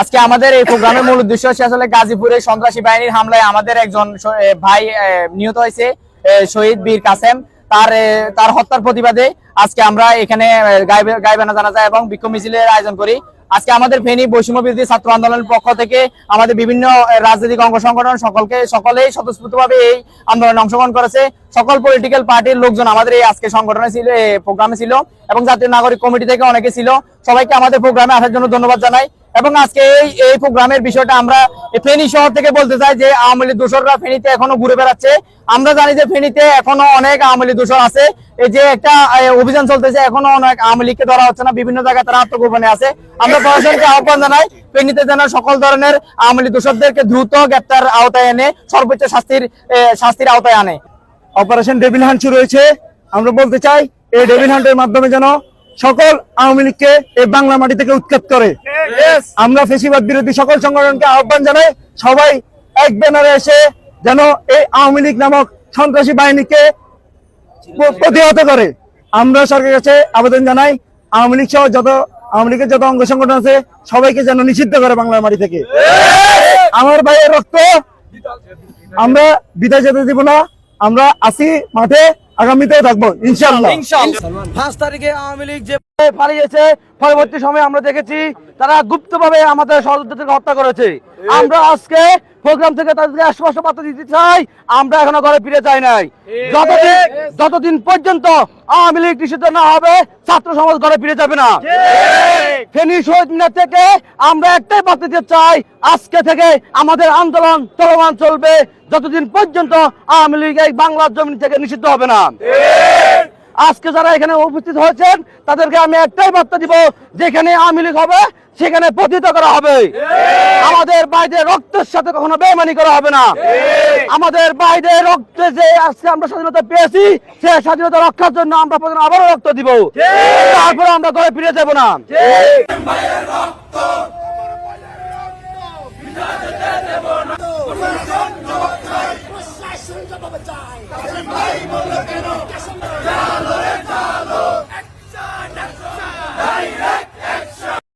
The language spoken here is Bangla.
আজকে আমাদের এই প্রোগ্রামের মূল উদ্দেশ্য হচ্ছে আসলে গাজীপুরে সন্ত্রাসী বাহিনীর হামলায় আমাদের একজন ভাই নিহত হয়েছে শহীদ বীর কাসেম। তার তার হত্যার প্রতিবাদে আজকে আমরা এখানে গাইবানা জানাজা এবং বিক্ষোভ মিছিলের আয়োজন করি। আজকে আমাদের ফেনী বৈষম্য বিরোধী ছাত্র আন্দোলনের পক্ষ থেকে আমাদের বিভিন্ন রাজনৈতিক অঙ্গ সংগঠন সকলকে, সকলেই স্বতঃস্ফূর্তভাবে এই আন্দোলনে অংশগ্রহণ করেছে। সকল পলিটিক্যাল পার্টির লোকজন আমাদের এই আজকে সংগঠনে ছিল প্রোগ্রামে ছিল এবং জাতীয় নাগরিক কমিটি থেকে অনেকে ছিল। সবাইকে আমাদের প্রোগ্রামে আসার জন্য ধন্যবাদ জানাই। এবং আজকে এই এই প্রোগ্রামের বিষয়টা আমরা ফেনী শহর থেকে বলতে চাই যে আওয়ামী লীগ দোসররা ফেনীতে এখনও ঘুরে বেড়াচ্ছে। আমরা জানি যে ফেনীতে এখনও অনেক আওয়ামী লীগ দোসর আছে। এই যে একটা অভিযান চলতেছে, এখনও অনেক আওয়ামী লীগকে ধরা হচ্ছে না। বিভিন্ন জায়গায় তারা আত্মগোপনে আছে। আমরা প্রশাসনকে আহ্বান জানাই, ফেনীতে যেন সকল ধরনের আওয়ামী লীগ দোসরদেরকে দ্রুত গ্রেপ্তার আওতায় এনে, সর্বোচ্চ শাস্তির শাস্তির আওতায় আনে। অপারেশন ডেভিল হান্ট শুরু হয়েছে। আমরা বলতে চাই, এই ডেভিল হান্টের মাধ্যমে যেন সকল আওয়ামী লীগকে এই বাংলা মাটি থেকে উৎখাত করে। আমরা ফেসিবাদ বিরোধী সকল সংগঠনকে আহ্বান জানাই সবাই এক ব্যানারে এসে যেন এই আওয়ামী লীগ নামক সন্ত্রাসী বাহিনীকে প্রতিহত করে। আমরা সরকারের কাছে আবেদন জানাই আওয়ামী লীগ সহ যত আওয়ামী লীগের যত অঙ্গ সংগঠন আছে সবাইকে যেন নিষিদ্ধ করে বাংলার মাটি থেকে। আমার ভাইয়ের রক্ত আমরা বিদায় যেতে দিব না আমরা আসি মাঠে। আগামীতেও থাকব ইনশাআল্লাহ। পাঁচ তারিখে আওয়ামী লীগ যে পালিয়েছে পরবর্তী সময়ে আমরা দেখেছি তারা গুপ্তভাবে আমাদের সহযোদ্ধাদেরকে হত্যা করেছে। আমরা আজকে প্রোগ্রাম থেকে তাদেরকে আশ্বাস বার্তা দিতে চাই আমরা এখনও ঘরে ফিরে যাই নাই। যতদিন যতদিন পর্যন্ত আওয়ামী লীগ নিষিদ্ধ না হবে ছাত্র সমাজ ঘরে ফিরে যাবে না। ফেনী শহীদ মিনার থেকে আমরা একটাই দিতে চাই, আজকে থেকে আমাদের আন্দোলন চলমান চলবে। যতদিন পর্যন্ত আওয়ামী লীগ এই বাংলার জমিন থেকে নিষিদ্ধ হবে না। আজকে যারা এখানে উপস্থিত হয়েছেন তাদেরকে আমি একটাই বার্তা দিব যেখানে আওয়ামী লীগ হবে সেখানে পতিত করা হবে। আমাদের বাইদের রক্তের সাথে কখনো বেমানি করা হবে না। আমাদের বাইদের রক্তে যে আজকে আমরা স্বাধীনতা পেয়েছি সে স্বাধীনতা রক্ষার জন্য আমরা প্রথমে আবারও রক্ত দিব। তারপরে আমরা ঘরে ফিরে যাব না।